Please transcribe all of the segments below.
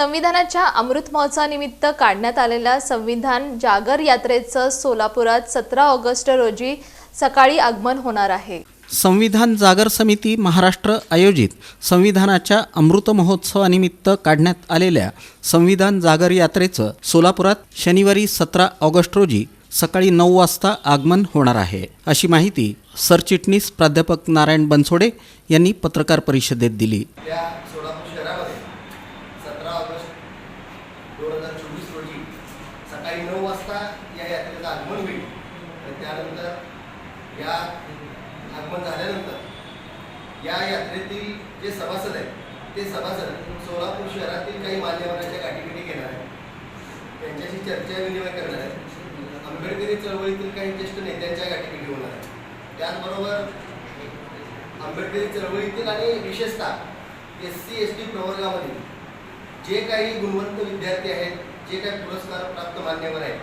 संविधानाच्या अमृत महोत्सवानिमित्त काढण्यात आलेल्या संविधान जागर यात्रेचं सोलापुरात सतरा ऑगस्ट रोजी सकाळी आगमन होणार आहे. संविधान जागर समिती महाराष्ट्र आयोजित संविधानाच्या अमृत महोत्सवानिमित्त काढण्यात आलेल्या संविधान जागर यात्रेचं सोलापुरात शनिवारी सतरा ऑगस्ट रोजी सकाळी नऊ वाजता आगमन होणार आहे. अशी माहिती सरचिटणीस प्राध्यापक नारायण बनसोडे यांनी पत्रकार परिषदेत दिली त्या सोलापूर शहरामध्ये सतरा ऑगस्ट दोन हजार चोवीस रोजी सकाळी नऊ वाजता या यात्रेचं आगमन होईल. आणि त्यानंतर या आगमन झाल्यानंतर या यात्रेतील जे सभासद आहेत ते सभासद सोलापूर शहरातील काही मान्यवरांच्या गाठीभेटी घेणार आहेत. त्यांच्याशी चर्चा विनिमय करणार आहेत. आंबेडकरी चळवळीतील काही ज्येष्ठ नेत्यांच्या गाठीभेटी होणार आहेत. त्याचबरोबर आंबेडकरी चळवळीतील आणि विशेषतः एस सी एस टी प्रवर्गामधील जे काही गुणवंत विद्यार्थी आहेत जे काही पुरस्कार प्राप्त मान्यवर आहेत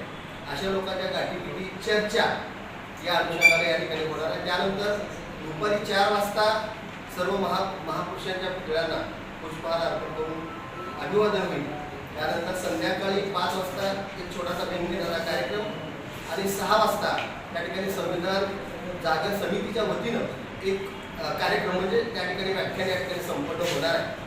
अशा लोकांच्या गाठीपिटी चर्चा या अनुषंगाने या ठिकाणी होणार आहे. त्यानंतर दुपारी चार वाजता सर्व महा महापुरुषांच्या पुतळ्यांना पुष्पहार अर्पण करून अभिवादन होईल. त्यानंतर संध्याकाळी पाच वाजता एक छोटासा व्यंगनिधना कार्यक्रम आणि सहा वाजता त्या ठिकाणी संविधान जागर समितीच्या वतीनं एक कार्यक्रम म्हणजे त्या ठिकाणी व्याख्यान या ठिकाणी संपन्न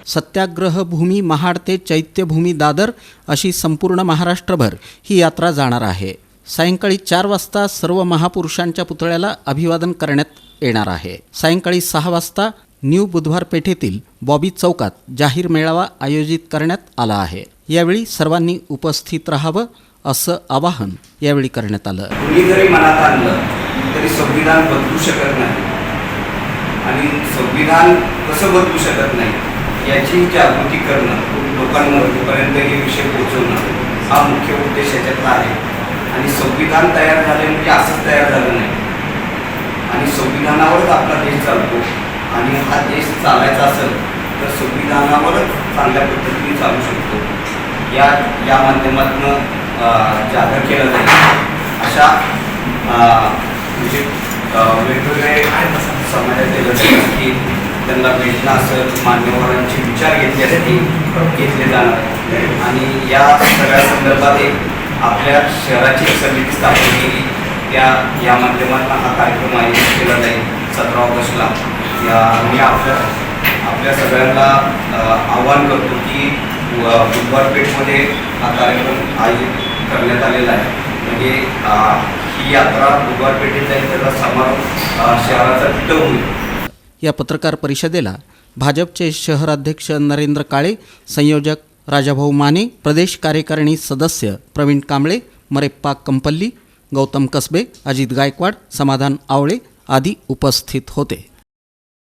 सत्याग्रह भूमी महाड ते चैत्यभूमी दादर अशी संपूर्ण महाराष्ट्रभर ही यात्रा जाणार आहे. सायंकाळी चार वाजता सर्व महापुरुषांच्या पुतळ्याला अभिवादन करण्यात येणार आहे. सायंकाळी सहा वाजता न्यू बुधवार पेठेतील बॉबी चौकात जाहीर मेळावा आयोजित करण्यात आला आहे. यावेळी सर्वांनी उपस्थित राहावं असं आवाहन यावेळी करण्यात आलं. जरी मनात आणलं तरी संविधान बदलू शकत नाही. आणि संविधान कसं बदलू शकत नाही? याची जागृती करणं लोकांपर्यंत हे विषय पोहोचवणं हा मुख्य उद्देश याच्यातला आहे. आणि संविधान तयार झाले म्हणजे असंच तयार झालं नाही. आणि संविधानावरच आपला देश चालतो. आणि हा देश चालायचा असेल तर संविधानावरच चांगल्या पद्धतीने चालू शकतो. या या माध्यमातून जागर केलं जाईल. अशा म्हणजे वेगवेगळे वेगवेगळे समाजातील लोक की त्यांना भेटणं असेल मान्यवरांचे विचार घेतल्यासाठी घेतले जाणार. आणि या सगळ्या संदर्भात एक आपल्या शहराची एक समिती स्थापन केली. त्या या माध्यमातून हा कार्यक्रम आयोजित केला जाईल. सतरा ऑगस्टला. या मी आपल्या आपल्या सगळ्यांना आवाहन आव्हान करतो की बुधवारपेठमध्ये हा कार्यक्रम आयोजित करण्यात आलेला आहे. म्हणजे ही यात्रा बुधवारपेठेत जाईल त्याचा समारोप शहराचा तिथं होईल. या पत्रकार परिषदेला भाजपचे शहराध्यक्ष नरेंद्र काळे संयोजक राजाभाऊ माने प्रदेश कार्यकारिणी सदस्य प्रवीण कांबळे मरेप्पा कंपल्ली गौतम कसबे अजित गायकवाड समाधान आवळे आदी उपस्थित होते.